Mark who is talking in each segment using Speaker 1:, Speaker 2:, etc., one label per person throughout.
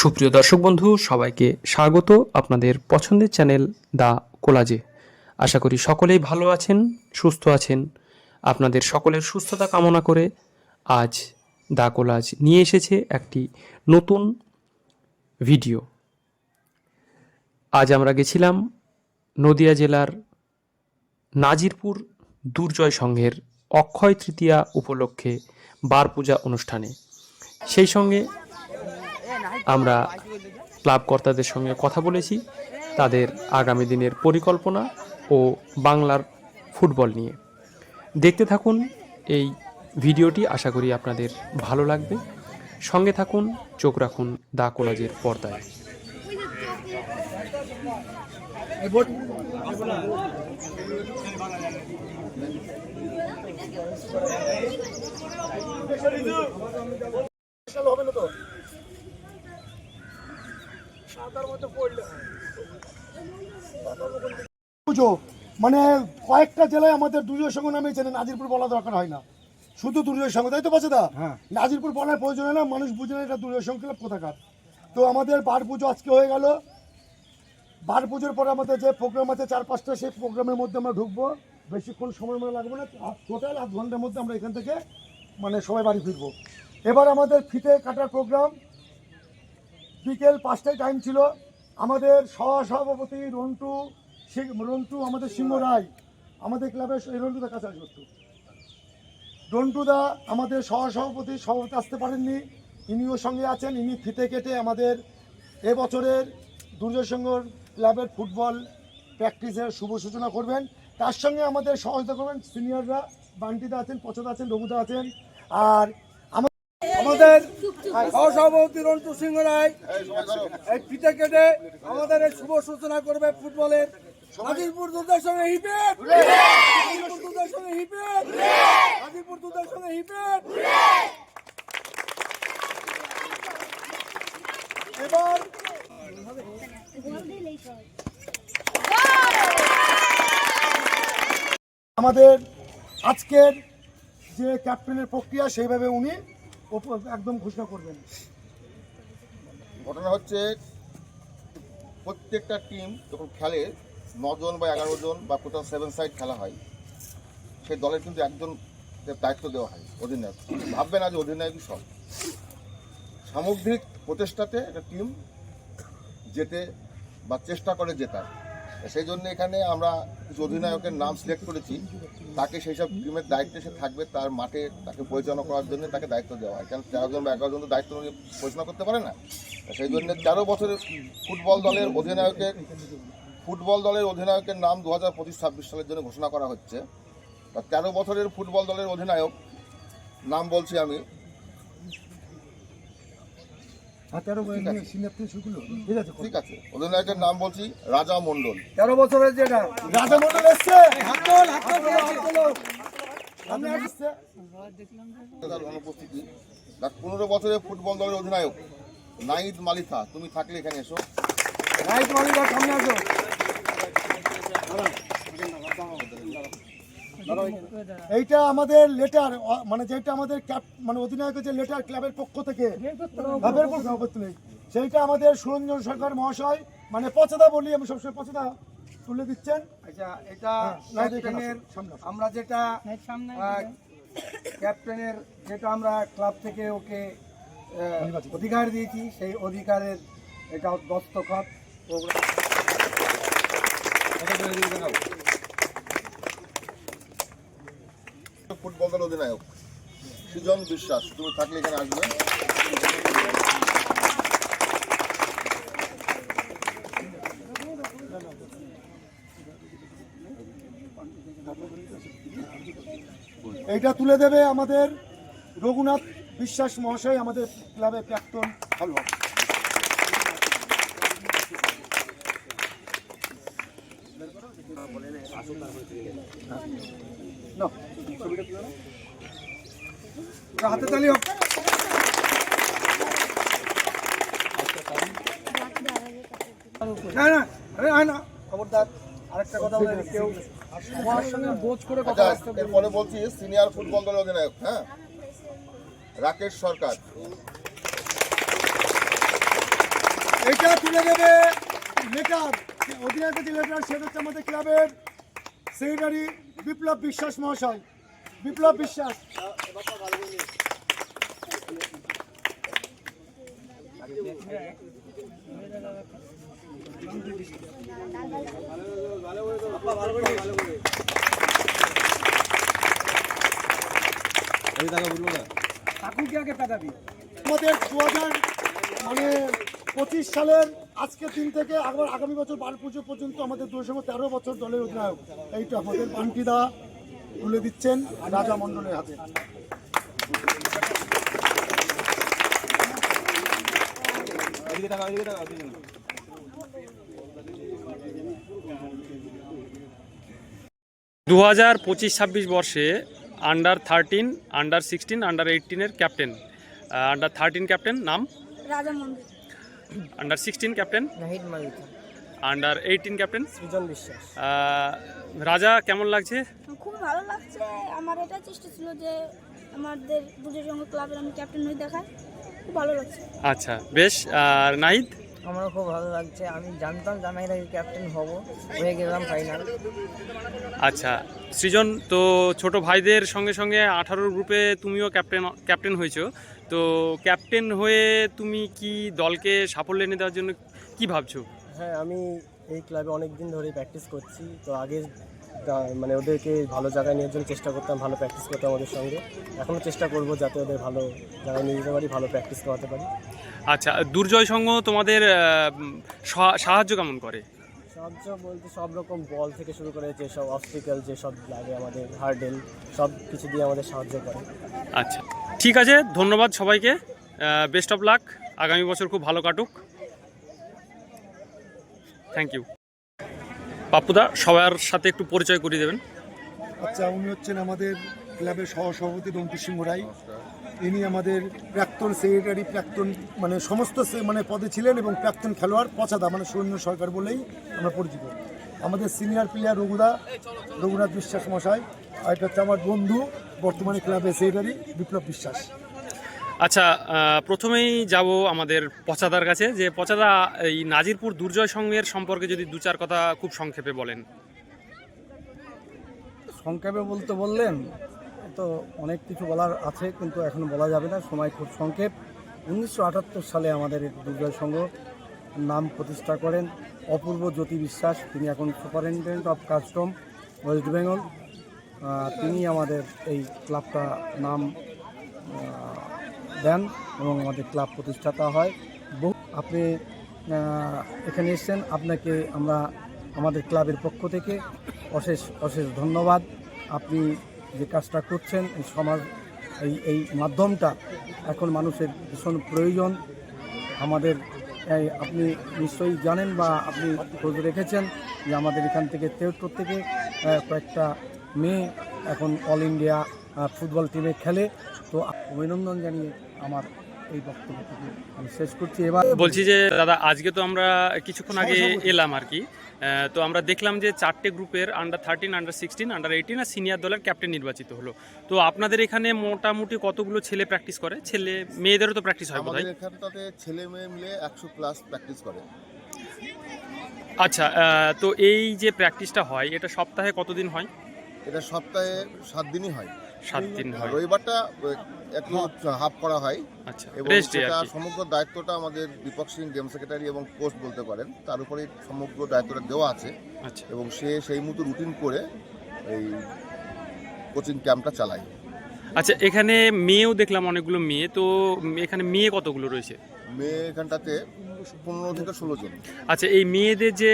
Speaker 1: সুপ্রিয় দর্শক বন্ধু, সবাইকে স্বাগত আপনাদের পছন্দের চ্যানেল দা কোলাজে। আশা করি সকলেই ভালো আছেন, সুস্থ আছেন। আপনাদের সকলের সুস্থতা কামনা করে আজ দা কোলাজ নিয়ে এসেছে একটি নতুন ভিডিও। আজ আমরা গেছিলাম নদিয়া জেলার নাজিরপুর দুর্জয় সংঘের অক্ষয় তৃতীয়া উপলক্ষে বার পূজা অনুষ্ঠানে। সেই সঙ্গে আমরা ক্লাব কর্তাদের সঙ্গে কথা বলেছি, তাদের আগামী দিনের পরিকল্পনা ও বাংলার ফুটবল নিয়ে। দেখতে থাকুন এই ভিডিওটি, আশা করি আপনাদের ভালো লাগবে। সঙ্গে থাকুন, চোখ রাখুন দা কোলাজের পর্দায়।
Speaker 2: পুজো। মানে কয়েকটা জেলায় আমাদের দুর্যোগ সংঘ নামে চেনে নাজিরপুর বলা দরকার হয় না। শুধু দুর্যোগ সংঘ তাই তো বাচ্চাদা? নাজিরপুর বলার প্রয়োজন হয় না মানুষ বুঝে না এটা দুর্যোগ সংঘ ক্লাব কোথাকার। তো আমাদের বার পুজো আজকে হয়ে গেল। বার পুজোর পরে আমাদের যে প্রোগ্রাম আছে চার পাঁচটা সেই প্রোগ্রামের মধ্যে আমরা ঢুকবো। বেশিক্ষণ সময় মনে লাগবে না টোটাল আধ ঘণ্টার মধ্যে আমরা এখান থেকে মানে সবাই বাড়ি ফিরবো। এবার আমাদের ফিতে কাটার প্রোগ্রাম বিকেল পাঁচটায় টাইম ছিল। আমাদের সহসভাপতি রন্টু রন্টু আমাদের সিংহ রায়, আমাদের ক্লাবের এই রন্টুদার কাছে একটু। রন্টুদা আমাদের সহসভাপতি, সভাপতি আসতে পারেননি। ইনিও সঙ্গে আছেন। ইনি ফিতে কেটে আমাদের এবছরের দুর্যোগসংঘ ক্লাবের ফুটবল প্র্যাকটিসের শুভ সূচনা করবেন। তার সঙ্গে আমাদের সহযোগিতা করবেন সিনিয়ররা। বান্টিদা আছেন, পচদা আছেন, রঘুদা আছেন। আর আমাদের
Speaker 3: সহসভাপতি রন্টু সিংহ রায়, এই ফিতে কেটে আমাদের এই শুভ সূচনা করবে ফুটবলের। নাজিরপুর দুধের সঙ্গে হিপেট সঙ্গে হিপেট
Speaker 2: এবার আমাদের আজকের যে ক্যাপ্টেনের প্রক্রিয়া, সেইভাবে উনি একদম ঘোষণা করবেন।
Speaker 4: ঘটনা হচ্ছে, প্রত্যেকটা টিম যখন খেলে, নজন বা এগারো জন বা কোথাও সেভেন সাইড খেলা হয়, সেই দলের কিন্তু একজন দায়িত্ব দেওয়া হয়, অধিনায়ক। ভাববে না যে অধিনায়কই সব। সামগ্রিক প্রচেষ্টাতে একটা টিম যেতে বা চেষ্টা করে জেতার। সেই জন্য এখানে আমরা কিছু অধিনায়কের নাম সিলেক্ট করেছি। তাকে সেই সব টিমের দায়িত্বে সে থাকবে তার মাঠে তাকে পরিচালনা করার জন্য তাকে দায়িত্ব দেওয়া হয়। কারণ তেরো জন বা এগারো জন তো দায়িত্ব পরিচালনা করতে পারে না। সেই জন্য তেরো বছরের ফুটবল দলের অধিনায়কের ফুটবল দলের অধিনায়কের নাম দু হাজার পঁচিশ, ছাব্বিশ সালের জন্য ঘোষণা করা হচ্ছে। তা তেরো বছরের ফুটবল দলের অধিনায়ক, নাম বলছি আমি
Speaker 2: করল। ঠিক আছে
Speaker 4: ঠিক আছে। অধিনায়কের নাম বলছি রাজা
Speaker 3: তেরো বছরের যেটা
Speaker 2: রাজা মন্ডল এসছে!
Speaker 4: অনুপস্থিতি পনেরো বছরের ফুটবল দলের অধিনায়ক নাইদ মালিকা তুমি থাকলে এখানে এসো।
Speaker 3: রাইট মালিকা সামনে আসো।
Speaker 2: এইটা আমাদের লেটার মানে যেটা আমাদের ক্যাপ মানে অধিনায়কের যে লেটার ক্লাবের পক্ষ থেকে ক্লাবের পক্ষ আপত্তি নেই। সেইটা আমাদের সুরঞ্জন সরকার মহাশয় মানে পচদা বলি আমি সবসময় পচদা তুলে দিচ্ছেন।
Speaker 3: আচ্ছা এটা
Speaker 2: আসো।
Speaker 3: আমরা যেটা ক্যাপ্টেনের যেটা আমরা ক্লাব থেকে ওকে অধিকার দিয়েছি সেই অধিকারের এটা দস্তখত প্রোগ্রাম
Speaker 4: ফুটবল দলের অধিনায়ক। সৃজন বিশ্বাস, তুমি থাকলে এখানে আসবে।
Speaker 2: এইটা তুলে দেবে আমাদের রঘুনাথ বিশ্বাস মহাশয়, আমাদের ক্লাবের প্রাক্তন খেলোয়াড়।
Speaker 3: হাতে তালি হোক
Speaker 4: আচ্ছা হ্যাঁ রাকেশ সরকার
Speaker 2: এটা তুলে দেবে লেটার অধিনায়ক যে লেটার সেটা হচ্ছে আমাদের ক্লাবের সেক্রেটারি বিপ্লব বিশ্বাস মহাশয় বিপ্লব বিশ্বাস। আমাদের দু হাজার মানে পঁচিশ সালের আজকের দিন থেকে আবার আগামী বছর বার পুজো পর্যন্ত আমাদের দুশো তেরো বছর দলের অধিনায়ক। এইটা আমাদের বান্টিদা তুলে দিচ্ছেন রাজা মণ্ডলের হাতে।
Speaker 5: দু হাজার পঁচিশ ছাব্বিশ বর্ষে under thirteen under sixteen under এইটিনের captain under thirteen captain নাম?
Speaker 6: Raja
Speaker 5: under sixteen captain
Speaker 7: Nahid Malika.
Speaker 5: Under eighteen captain
Speaker 7: Srijan Biswas.
Speaker 5: Raja কেমন লাগছে?
Speaker 6: খুব ভালো লাগছে। আমার এটা চেষ্টা ছিল যে আমাদের দুটো সঙ্গে ক্লাবের আমি ক্যাপ্টেন হয়ে দেখাই খুব ভালো লাগছে।
Speaker 5: আচ্ছা বেশ। আর নাহিদ?
Speaker 7: আমারও খুব ভালো লাগছে। আমি জানতাম এর আগে ক্যাপ্টেন হব। হয়ে গেলাম ফাইনাল
Speaker 5: আচ্ছা সৃজন তো ছোট ভাইদের সঙ্গে সঙ্গে আঠারোর গ্রুপে তুমিও ক্যাপ্টেন ক্যাপ্টেন হয়েছো। তো ক্যাপ্টেন হয়ে তুমি কি দলকে সাফল্য এনে দেওয়ার জন্য কি ভাবছ?
Speaker 8: হ্যাঁ আমি এই ক্লাবে অনেক দিন ধরে প্র্যাকটিস করছি। তো আগে মানে ওদেরকে ভালো জায়গায় নিয়ে জন্য চেষ্টা করতাম ভালো প্র্যাকটিস করতাম ওদের সঙ্গে। এখনও চেষ্টা করব যাতে ওদের ভালো জায়গায় নিয়ে যেতে পারি ভালো প্র্যাকটিস করাতে পারি।
Speaker 5: আচ্ছা দুর্জয় সংঘ তোমাদের সাহায্য কেমন করে?
Speaker 8: সাহায্য বলতে সব রকম বল থেকে শুরু করে যেসব অবস্টিক্যাল যেসব লাগে আমাদের হার্ডেল সব কিছু দিয়ে আমাদের সাহায্য করে।
Speaker 5: আচ্ছা ঠিক আছে ধন্যবাদ সবাইকে। বেস্ট অফ লাক আগামী বছর খুব ভালো কাটুক। থ্যাংক ইউ পাপ্পুদা, সবার সাথে একটু পরিচয় করিয়ে দেবেন।
Speaker 2: আচ্ছা উনি হচ্ছেন আমাদের ক্লাবের সহসভাপতি রন্টু সিংহ রায়। ইনি আমাদের প্রাক্তন সেক্রেটারি, প্রাক্তন মানে সমস্ত মানে পদে ছিলেন এবং প্রাক্তন খেলোয়াড় পচাদা মানে সৈন্য সরকার বলেই আমরা পরিচিত। আমাদের সিনিয়র প্লেয়ার রঘুদা, রঘুনাথ বিশ্বাস মশাই, আর এটা হচ্ছে আমার বন্ধু, বর্তমানে ক্লাবের সেক্রেটারি বিপ্লব বিশ্বাস।
Speaker 5: আচ্ছা প্রথমেই যাব আমাদের পচাদার কাছে। যে পচাদা, এই নাজিরপুর দুর্জয় সংঘের সম্পর্কে যদি দু চার কথা খুব সংক্ষেপে বলেন।
Speaker 3: সংক্ষেপে বলতে বললেন তো অনেক কিছু বলার আছে, কিন্তু এখন বলা যাবে না, সময় খুব সংক্ষেপ। উনিশশো আটাত্তর সালে আমাদের দুর্জয় সংঘ নাম প্রতিষ্ঠা করেন অপূর্ব জ্যোতি বিশ্বাস। তিনি এখন superintendent of custom, west Bengal. তিনি আমাদের এই ক্লাবটা নাম দেন এবং আমাদের ক্লাব প্রতিষ্ঠাতা হয়। বহু আপনি এখানে এসেছেন, আপনাকে আমরা আমাদের ক্লাবের পক্ষ থেকে অশেষ অশেষ ধন্যবাদ। আপনি যে কাজটা করছেন, এই সমাজ, এই এই মাধ্যমটা এখন মানুষের ভীষণ প্রয়োজন। আমাদের আপনি নিশ্চয়ই জানেন বা আপনি খোঁজ রেখেছেন যে আমাদের এখান থেকে তেহট্টর থেকে কয়েকটা মেয়ে এখন অল ইন্ডিয়া ফুটবল টিমে খেলে। তো অভিনন্দন জানিয়ে আমার এই বক্তব্যটুকু আমি শেষ করছি। এবার
Speaker 5: বলছি যে দাদা আজকে তো আমরা কিছুক্ষণ আগে এলাম আর কি। তো আমরা দেখলাম যে চারটে গ্রুপের under thirteen under sixteen under eighteen আর সিনিয়র দলের ক্যাপ্টেন নির্বাচিত হলো। তো আপনাদের এখানে মোটামুটি কতগুলো ছেলে প্র্যাকটিস করে? ছেলে মেয়েদেরও তো প্র্যাকটিস হয় বোধ
Speaker 4: আমাদের এখানটাতে ছেলে মেয়ে মিলে একশো প্লাস প্র্যাকটিস করে।
Speaker 5: আচ্ছা তো এই যে প্র্যাকটিসটা হয় এটা সপ্তাহে কতদিন হয়?
Speaker 4: এটা সপ্তাহে সাত দিনই হয়।
Speaker 5: সাত দিন হয়।
Speaker 4: রবিবারটা একটু হাফ করা হয়।
Speaker 5: আচ্ছা
Speaker 4: এবং সেটা সমগ্র দায়িত্বটা আমাদের দীপক সিং গেম সেক্রেটারি এবং কোচ বলতে পারেন তার উপরে সমগ্র দায়িত্বটা দেওয়া আছে।
Speaker 5: আচ্ছা।
Speaker 4: এবং সে সেই মতো রুটিন করে এই কোচিং ক্যাম্পটা চালায়।
Speaker 5: আচ্ছা এখানে মেয়েও দেখলাম অনেকগুলো মেয়ে তো এখানে মেয়ে কতগুলো রয়েছে?
Speaker 4: মেয়ে এখানটাতে পনেরো থেকে ষোলো জন।
Speaker 5: আচ্ছা এই মেয়েদের যে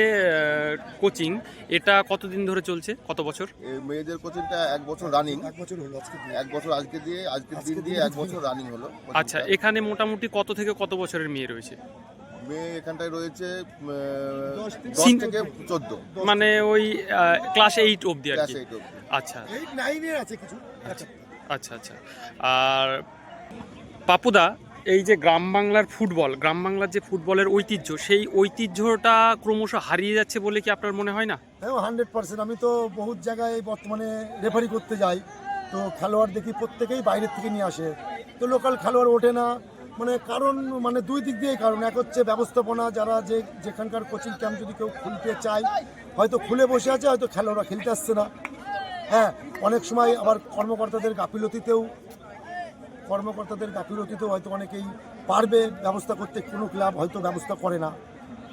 Speaker 5: কোচিং এটা কতদিন ধরে চলছে? কত বছর?
Speaker 4: এই মেয়েদের কোচিংটা এক বছর রানিং
Speaker 2: এক বছর হলো
Speaker 4: এক বছর আজকে দিয়ে আজকের দিন দিয়ে এক বছর রানিং হলো
Speaker 5: আচ্ছা এখানে মোটামুটি কত থেকে কত বছরের মেয়ে রয়েছে?
Speaker 4: মেয়ে এখানটায় রয়েছে
Speaker 2: দশ থেকে-
Speaker 4: চোদ্দ।
Speaker 5: মানে ওই ক্লাস এইট অবধি আর কি। আচ্ছা।
Speaker 2: নাইনের আছে কিছু।
Speaker 5: আচ্ছা আচ্ছা। আর পাপুদা এই যে গ্রাম বাংলার ফুটবল, গ্রাম বাংলার যে ফুটবলের ঐতিহ্য, সেই ঐতিহ্যটা ক্রমশ হারিয়ে যাচ্ছে বলে কি আপনার মনে হয় না?
Speaker 2: হ্যাঁ হান্ড্রেড পার্সেন্ট আমি তো বহুত জায়গায় বর্তমানে রেফারি করতে যাই। তো খেলোয়াড় দেখি প্রত্যেকেই বাইরের থেকে নিয়ে আসে। তো লোকাল খেলোয়াড় ওঠে না। মানে কারণ মানে দুই দিক দিয়ে কারণ। এক হচ্ছে ব্যবস্থাপনা, যারা যে, যেখানকার কোচিং ক্যাম্প যদি কেউ খুলতে চায়, হয়তো খুলে বসে আছে, হয়তো খেলোয়াড়রা খেলতে আসছে না। হ্যাঁ অনেক সময় আবার কর্মকর্তাদের গাফিলতিতেও কর্মকর্তাদের গাফিলতিতেও হয়তো অনেকেই পারবে ব্যবস্থা করতে, কোনো ক্লাব হয়তো ব্যবস্থা করে না।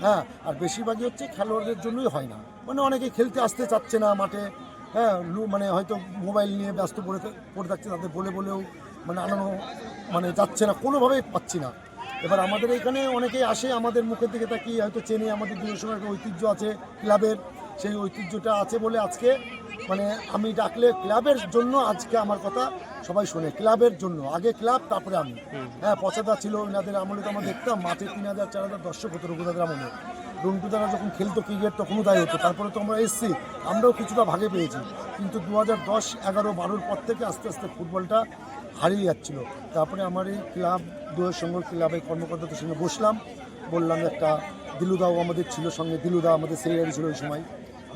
Speaker 2: হ্যাঁ আর বেশিরভাগই হচ্ছে খেলোয়াড়দের জন্যই হয় না। মানে অনেকেই খেলতে আসতে চাচ্ছে না মাঠে হ্যাঁ মানে হয়তো মোবাইল নিয়ে ব্যস্ত পড়ে পড়ে থাকছে, তাদের বলে বলেও মানে আনানো মানে যাচ্ছে না, কোনোভাবেই পাচ্ছি না। এবার আমাদের এখানে অনেকেই আসে, আমাদের মুখের দিকে তাকিয়ে হয়তো চেনে আমাদের দূরের সময় ঐতিহ্য আছে ক্লাবের। সেই ঐতিহ্যটা আছে বলে আজকে মানে আমি ডাকলে ক্লাবের জন্য আজকে আমার কথা সবাই শোনে ক্লাবের জন্য আগে ক্লাব তারপরে আমি। হ্যাঁ পচাদা ছিল ওনাদের আমলে তো আমরা দেখতাম মাঠে তিন হাজার চার হাজার দর্শক হতো রঘুদাদের আমলে। রঘুদারা যখন খেলতো ক্রিকেট তখনও দায় হতো। তারপরে তো আমরা এসছি আমরাও কিছুটা ভাগে পেয়েছি। কিন্তু দু হাজার দশ এগারো বারোর পর থেকে আস্তে আস্তে ফুটবলটা হারিয়ে যাচ্ছিল। তারপরে আমার এই ক্লাব দুয়ের সঙ্গে ক্লাবের কর্মকর্তাদের সঙ্গে বসলাম। বললাম একটা দিলুদাও আমাদের ছিল সঙ্গে দিলুদা আমাদের সেক্রেটারি ছিল ওই সময়।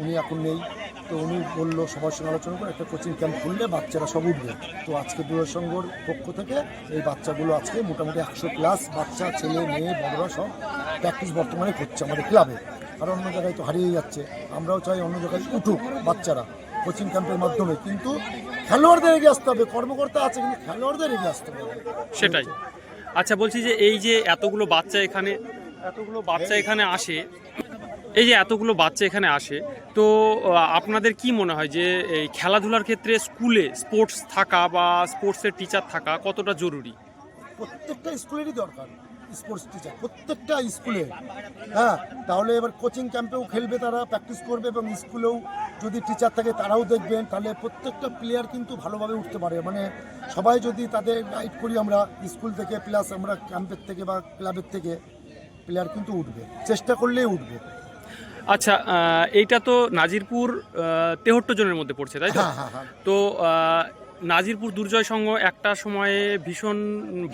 Speaker 2: উনি এখন নেই। তো উনি বলল, সবার সঙ্গে আলোচনা করে একটা কোচিং ক্যাম্প খুললে বাচ্চারা সব উঠবে। তো আজকে দূরের সংঘর পক্ষ থেকে এই বাচ্চাগুলো আজকে মোটামুটি একশো প্লাস বাচ্চা, ছেলে, মেয়ে, বড়রা সব প্র্যাকটিস বর্তমানে করছে আমাদের ক্লাবে আর অন্য জায়গায় তো হারিয়ে যাচ্ছে। আমরাও চাই অন্য জায়গায় উঠুক বাচ্চারা কোচিং ক্যাম্পের মাধ্যমে। কিন্তু খেলোয়াড়দের এগিয়ে আসতে হবে, কর্মকর্তা আছে কিন্তু খেলোয়াড়দের এগিয়ে আসতে হবে।
Speaker 5: সেটাই। আচ্ছা বলছি যে এই যে এতগুলো বাচ্চা এখানে, এতগুলো বাচ্চা এখানে আসে এই যে এতগুলো বাচ্চা এখানে আসে, তো আপনাদের কি মনে হয় যে এই খেলাধুলার ক্ষেত্রে স্কুলে স্পোর্টস থাকা বা স্পোর্টসের টিচার থাকা কতটা জরুরি?
Speaker 2: প্রত্যেকটা স্কুলেরই দরকার, স্পোর্টস টিচার, প্রত্যেকটা স্কুলে। হ্যাঁ তাহলে এবার কোচিং ক্যাম্পেও খেলবে তারা, প্র্যাকটিস করবে এবং স্কুলেও যদি টিচার থাকে তারাও দেখবেন, তাহলে প্রত্যেকটা প্লেয়ার কিন্তু ভালোভাবে উঠতে পারে। মানে সবাই যদি তাদের গাইড করি আমরা, স্কুল থেকে প্লাস আমরা ক্যাম্পের থেকে বা ক্লাবের থেকে, প্লেয়ার কিন্তু উঠবে, চেষ্টা করলেই উঠবে।
Speaker 5: আচ্ছা এইটা তো নাজিরপুর তেহট্ট জনের মধ্যে পড়ছে তাই তো?
Speaker 2: হ্যাঁ হ্যাঁ হ্যাঁ।
Speaker 5: তো নাজিরপুর দুর্জয় সংঘ একটা সময়ে ভীষণ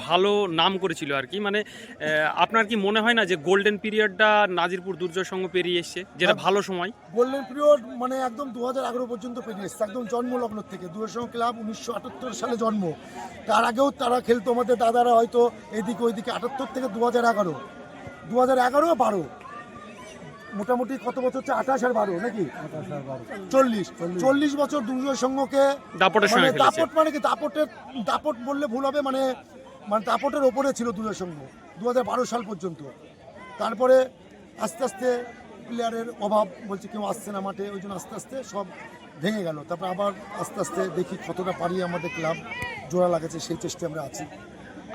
Speaker 5: ভালো নাম করেছিল আর কি। মানে আপনার কি মনে হয় না যে গোল্ডেন পিরিয়ডটা নাজিরপুর দুর্জয় সংঘ পেরিয়ে এসছে যেটা ভালো সময়?
Speaker 2: গোল্ডেন পিরিয়ড মানে একদম দু হাজার এগারো পর্যন্ত পেরিয়ে এসছে একদম জন্মলগ্ন থেকে। দুয়ের ক্লাব উনিশশো আটাত্তর সালে জন্ম। তার আগেও তারা খেলতো আমাদের দাদারা হয়তো এদিকে ওইদিকে আটাত্তর থেকে দু হাজার এগারো। দু হাজার এগারো বারো। মোটামুটি কত বছর হচ্ছে? আঠাশ আর বারো নাকি? চল্লিশ। চল্লিশ। বছর দুর্যোগ সংঘকে
Speaker 5: দাপটের
Speaker 2: মানে
Speaker 5: সঙ্গে
Speaker 2: দাপট মানে কি? দাপটের দাপট বললে ভুল হবে মানে মানে দাপটের ওপরে ছিল দুর্যোগ সংঘ দু হাজার বারো সাল পর্যন্ত। তারপরে আস্তে আস্তে প্লেয়ারের অভাব বলছে কেউ আসছে না মাঠে ওই জন্য আস্তে আস্তে সব ভেঙে গেল। তারপর আবার আস্তে আস্তে দেখি কতটা পারি আমাদের ক্লাব জোড়া লাগাচ্ছে সেই চেষ্টায় আমরা আছি।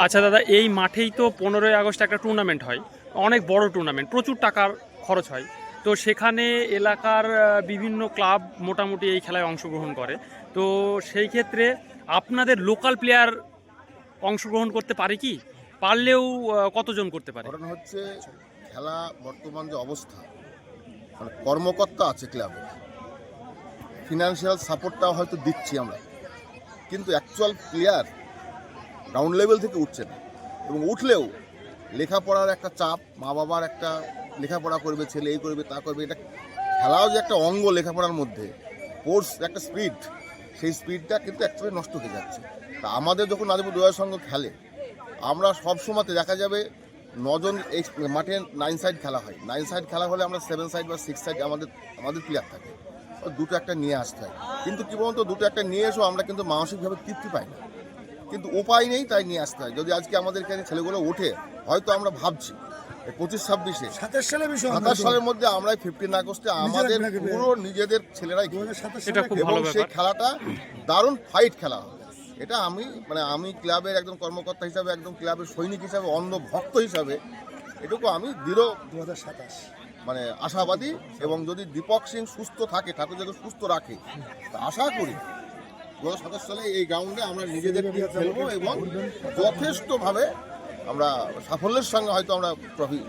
Speaker 5: আচ্ছা দাদা এই মাঠেই তো পনেরোই আগস্ট একটা টুর্নামেন্ট হয়। অনেক বড় টুর্নামেন্ট প্রচুর টাকার খরচ হয়। তো সেখানে এলাকার বিভিন্ন ক্লাব মোটামুটি এই খেলায় অংশগ্রহণ করে। তো সেই ক্ষেত্রে আপনাদের লোকাল প্লেয়ার অংশগ্রহণ করতে পারে কি? পারলেও কতজন করতে পারে?
Speaker 4: কারণ হচ্ছে খেলা বর্তমান যে অবস্থা মানে কর্মকর্তা আছে ক্লাবে। ফিনান্সিয়াল সাপোর্টটাও হয়তো দিচ্ছি আমরা। কিন্তু অ্যাকচুয়াল প্লেয়ার গ্রাউন্ড লেভেল থেকে উঠছে না। এবং উঠলেও লেখাপড়ার একটা চাপ মা বাবার একটা লেখাপড়া করবে, ছেলে এই করবে, তা করবে, এটা খেলাও যে একটা অঙ্গ লেখাপড়ার মধ্যে কোর্স একটা স্পিড সেই স্পিডটা কিন্তু অ্যাকচুয়ালি নষ্ট হয়ে যাচ্ছে। তা আমাদের যখন নাদিপুর দোয়ার সঙ্গে খেলে, আমরা সব সময়তে দেখা যাবে নজন এই মাঠে নাইন সাইড খেলা হয়। নাইন সাইড খেলা হলে আমরা সেভেন সাইড বা সিক্স সাইড আমাদের আমাদের প্লেয়ার থাকে। দুটো একটা নিয়ে আসতে হয়। কিন্তু কি বলতো, দুটো একটা নিয়ে এসেও আমরা কিন্তু মানসিকভাবে তৃপ্তি পাই না। কিন্তু উপায় নেই তাই নিয়ে আসতে হয়। যদি আজকে আমাদের এখানে ছেলেগুলো ওঠে, হয়তো আমরা ভাবছি পঁচিশ ছাব্বিশে।
Speaker 2: সাতাশ সালে বিষয়
Speaker 4: সাতাশ সালের মধ্যে আমরা ফিফটিন আগস্টে আমাদের পুরো নিজেদের ছেলেরাই
Speaker 2: দু হাজার সাতাশ
Speaker 5: এটা
Speaker 4: এবং সেই খেলাটা দারুণ ফাইট খেলা এটা আমি মানে আমি ক্লাবের একদম কর্মকর্তা হিসাবে একদম ক্লাবের সৈনিক হিসাবে অন্ধ ভক্ত হিসাবে এটুকু আমি দৃঢ়
Speaker 2: দু হাজার সাতাশ।
Speaker 4: মানে আশাবাদী এবং যদি দীপক সিং সুস্থ থাকে ঠাকুর যদি সুস্থ রাখে তা আশা করি দু হাজার সাতাশ সালে এই গ্রাউন্ডে আমরা নিজেদের খেলব এবং যথেষ্টভাবে আমরা সাফল্যের সঙ্গে হয়তো আমরা ট্রফি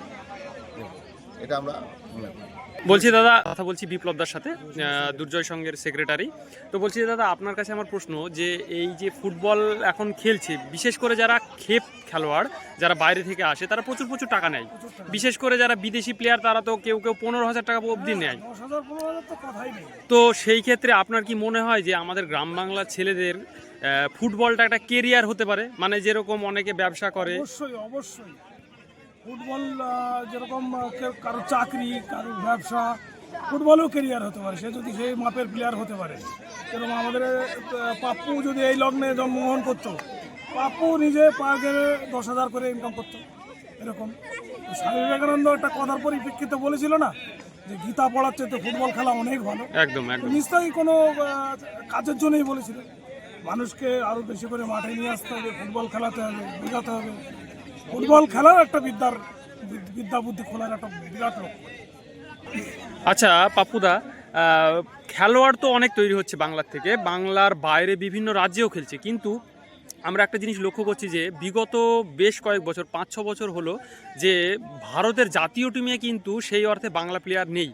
Speaker 4: এটা আমরা মনে করি।
Speaker 5: বলছি দাদা কথা বলছি বিপ্লবদার সাথে দুর্জয় সংঘের সেক্রেটারি তো বলছি দাদা আপনার কাছে আমার প্রশ্ন যে এই যে ফুটবল এখন খেলছে বিশেষ করে যারা খেপ খেলোয়াড় যারা বাইরে থেকে আসে তারা প্রচুর প্রচুর টাকা নেয়। বিশেষ করে যারা বিদেশি প্লেয়ার তারা তো কেউ কেউ পনেরো হাজার টাকা অবধি নেয়।
Speaker 3: তো কথাই নেই।
Speaker 5: তো সেই ক্ষেত্রে আপনার কি মনে হয় যে আমাদের গ্রাম বাংলার ছেলেদের ফুটবলটা একটা কেরিয়ার হতে পারে। মানে যেরকম অনেকে ব্যবসা করে।
Speaker 3: অবশ্যই অবশ্যই। ফুটবল যেরকম কারও চাকরি কারও ব্যবসা ফুটবলও কেরিয়ার হতে পারে। সে যদি সেই মাপের প্লেয়ার হতে পারে। যেরকম আমাদের পাপ্পু যদি এই লগ্নে জন্মগ্রহণ করতো পাপ্পু নিজে পার গেলে দশ হাজার করে ইনকাম করতো। এরকম। স্বামী বিবেকানন্দ একটা কথার পরিপ্রেক্ষিতে বলেছিল না যে গীতা পড়ার চেয়ে ফুটবল খেলা অনেক ভালো।
Speaker 5: একদম একদম।
Speaker 3: নিশ্চয়ই কোনো কাজের জন্যই বলেছিল। মানুষকে আরও বেশি করে মাঠে নিয়ে আসতে হবে, ফুটবল খেলাতে হবে বোঝাতে হবে। ফুটবল খেলার একটা বিদ্যার বিদ- বিদ্যা বুদ্ধি খোলার একটা বিরাট
Speaker 5: আচ্ছা পাপুদা খেলোয়াড় তো অনেক তৈরি হচ্ছে বাংলার থেকে। বাংলার বাইরে বিভিন্ন রাজ্যেও খেলছে, কিন্তু আমরা একটা জিনিস লক্ষ্য করছি যে বিগত বেশ কয়েক বছর পাঁচ ছ বছর হলো যে ভারতের জাতীয় টিমে কিন্তু সেই অর্থে বাংলা প্লেয়ার নেই।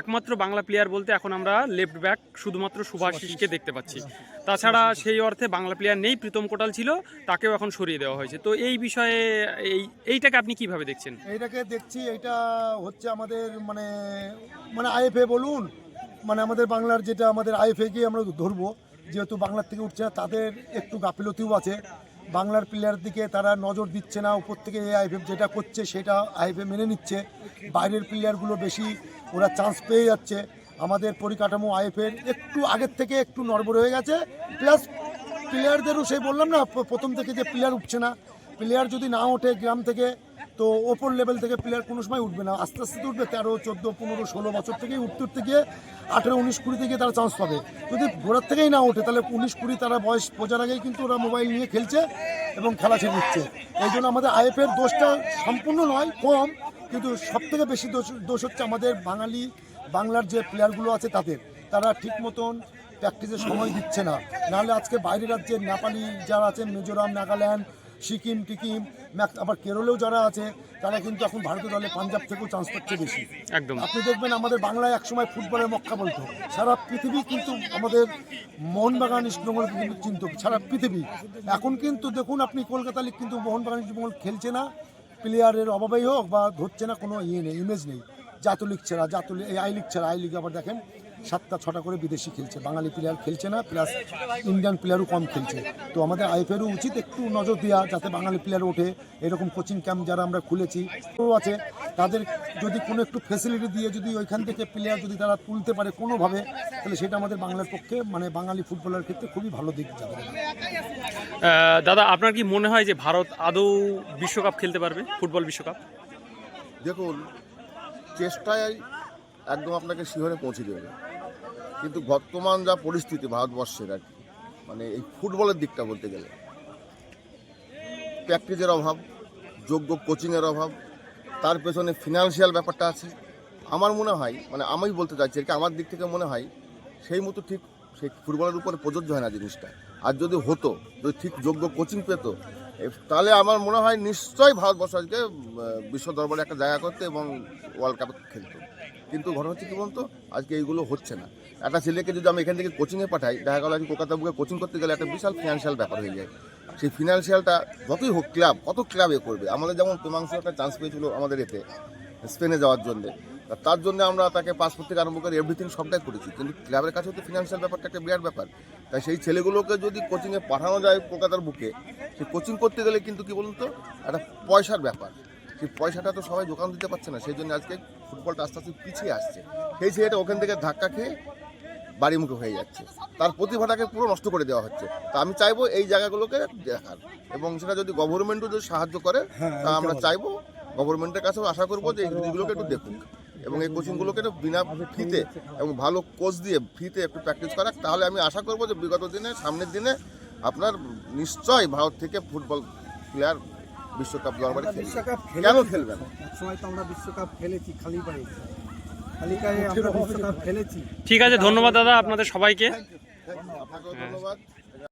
Speaker 5: একমাত্র বাংলা প্লেয়ার বলতে এখন আমরা লেফট ব্যাক শুধুমাত্র সুভাষিসকে দেখতে পাচ্ছি। তাছাড়া সেই অর্থে বাংলা প্লেয়ার নেই প্রীতম কোটাল ছিল তাকেও এখন সরিয়ে দেওয়া হয়েছে। তো এই বিষয়ে এই এইটাকে আপনি কীভাবে দেখছেন?
Speaker 2: এইটাকে দেখছি এটা হচ্ছে আমাদের মানে মানে আইএফএ বলুন মানে আমাদের বাংলার যেটা আমাদের আইএফএকে আমরা ধরবো যেহেতু বাংলার থেকে উঠছে না, তাদের একটু গাফিলতিও আছে। বাংলার প্লেয়ার দিকে তারা নজর দিচ্ছে না, উপর থেকে এই আইএফএফ যেটা করছে সেটা আইএফএ মেনে নিচ্ছে। বাইরের প্লেয়ারগুলো বেশি, ওরা চান্স পেয়ে যাচ্ছে। আমাদের পরিকাঠামো আইএফের একটু আগের থেকে একটু নড়বড় হয়ে গেছে। প্লাস প্লেয়ারদেরও সেই বললাম না প্রথম থেকে যে প্লেয়ার উঠছে না। প্লেয়ার যদি না ওঠে, গ্রাম থেকে তো ওপর লেভেল থেকে প্লেয়ার কোনো সময় উঠবে না। আস্তে আস্তে উঠবে, তেরো, চোদ্দ, পনেরো, ষোলো বছর থেকেই উঠতে উঠতে গিয়ে আঠেরো, উনিশ, কুড়ি থেকে তারা চান্স পাবে। যদি গোড়ার থেকেই না ওঠে, তাহলে উনিশ, কুড়ি তারা বয়স বোঝার আগেই কিন্তু ওরা মোবাইল নিয়ে খেলছে এবং খেলা ছেড়ে দিচ্ছে। এই জন্য আমাদের আইএফের দোষটা সম্পূর্ণ নয়, কম, কিন্তু সব থেকে বেশি দোষ দোষ হচ্ছে আমাদের বাঙালি, বাংলার যে প্লেয়ারগুলো আছে তাদের। তারা ঠিক মতন প্র্যাকটিসের সময় দিচ্ছে না। নাহলে আজকে বাইরের রাজ্যের নেপালি যারা আছে মিজোরাম, নাগাল্যান্ড, সিকিম, টিকিম আবার কেরলেও যারা আছে তারা কিন্তু এখন ভারতীয় দলে পাঞ্জাব থেকেও চান্স পাচ্ছে বেশি।
Speaker 5: একদম।
Speaker 2: আপনি দেখবেন আমাদের বাংলায় একসময় ফুটবলের মক্কা বলতো। সারা পৃথিবী কিন্তু আমাদের মোহনবাগান ইস্টবেঙ্গল কিন্তু চিনত। সারা পৃথিবী। এখন কিন্তু দেখুন আপনি কলকাতা লিগ কিন্তু মোহনবাগান ইস্টবেঙ্গল খেলছে না। প্লেয়ারের অভাবেই হোক বা ধরছে না কোনো ইয়ে নেই ইমেজ নেই। জাতীয় লিগ ছাড়া জাতীয় এই আই লিগ ছাড়া আই লিগ আবার দেখেন। সাতটা ছটা করে বিদেশি খেলছে। বাঙালি প্লেয়ার খেলছে না প্লাস ইন্ডিয়ান প্লেয়ারও কম খেলছে। তো আমাদের আইএফেরও উচিত একটু নজর দেওয়া যাতে বাঙালি প্লেয়ার ওঠে। এরকম কোচিং ক্যাম্প যারা আমরা খুলেছি তো আছে। তাদের যদি কোনো একটু ফেসিলিটি দিয়ে যদি ওইখান থেকে প্লেয়ার যদি তারা তুলতে পারে কোনোভাবে তাহলে সেটা আমাদের বাংলার পক্ষে মানে বাঙালি ফুটবলের ক্ষেত্রে খুবই ভালো দিক যাবে।
Speaker 5: দাদা আপনার কি মনে হয় যে ভারত আদৌ বিশ্বকাপ খেলতে পারবে? ফুটবল বিশ্বকাপ?
Speaker 4: দেখুন চেষ্টায় একদম আপনাকে শিহরে পৌঁছে দেবে। কিন্তু বর্তমান যা পরিস্থিতি ভারতবর্ষের আর কি মানে এই ফুটবলের দিকটা বলতে গেলে। প্র্যাকটিসের অভাব, যোগ্য কোচিংয়ের অভাব, তার পেছনে ফিনান্সিয়াল ব্যাপারটা আছে। আমার মনে হয় মানে আমি বলতে চাইছি আর কি, আমার দিক থেকে মনে হয় সেই মতো ঠিক সেই ফুটবলের উপরে প্রযোজ্য হয় না জিনিসটা। আর যদি হতো, যদি ঠিক যোগ্য কোচিং পেত তাহলে আমার মনে হয় নিশ্চয়ই ভারতবর্ষ আজকে বিশ্ব দরবারে একটা জায়গা করতে এবং ওয়ার্ল্ড কাপ খেলতো। কিন্তু ঘটনা হচ্ছে কি বলতো, আজকে এইগুলো হচ্ছে না। একটা ছেলেকে যদি আমি এখান থেকে কোচিংয়ে পাঠাই, দেখা গেল আমি কলকাতা বুকে কোচিং করতে গেলে একটা বিশাল ফিনান্সিয়াল ব্যাপার হয়ে যায়। সেই ফিনান্সিয়ালটা যতই হোক ক্লাব কত ক্লাবে করবে? আমাদের যেমন প্রেমাংশ একটা চান্স পেয়েছিল আমাদের এতে, স্পেনে যাওয়ার জন্য। তার জন্য আমরা তাকে পাসপোর্ট থেকে আরম্ভ করে এভরিথিং সবটাই করেছি। কিন্তু ক্লাবের কাছে তো ফিনান্সিয়াল ব্যাপারটা একটা বিরাট ব্যাপার। তাই সেই ছেলেগুলোকে যদি কোচিংয়ে পাঠানো যায় কলকাতার বুকে, সেই কোচিং করতে গেলে কিন্তু কি বলুন তো, একটা পয়সার ব্যাপার। সেই পয়সাটা তো সবাই দোকান দিতে পারছে না, সেই জন্য আজকে ফুটবলটা আস্তে আস্তে পিছিয়ে আসছে। সেই ছেলেটা ওখান থেকে ধাক্কা খেয়ে বাড়িমুখী হয়ে যাচ্ছে। তার প্রতিভাটাকে পুরো নষ্ট করে দেওয়া হচ্ছে। তা আমি চাইব এই জায়গাগুলোকে দেখার। এবং সেটা যদি গভর্নমেন্টও যদি সাহায্য করে তা আমরা চাইব গভর্নমেন্টের কাছেও আশা করব যে এই জিনিসগুলোকে একটু দেখুক। এবং এই কোচিংগুলোকে একটু বিনা ফিতে এবং ভালো কোচ দিয়ে ফিতে একটু প্র্যাকটিস করাক তাহলে আমি আশা করব যে বিগত দিনে সামনের দিনে আপনার নিশ্চয়ই ভারত থেকে ফুটবল প্লেয়ার বিশ্বকাপ দরবারে
Speaker 3: বিশ্বকাপ
Speaker 4: কেন খেলবে না?
Speaker 3: সময় তো আমরা বিশ্বকাপ খেলেছি খালি পায়ে
Speaker 5: ঠিক আছে ধন্যবাদ দাদা আপনাদের সবাইকে।
Speaker 4: ধন্যবাদ।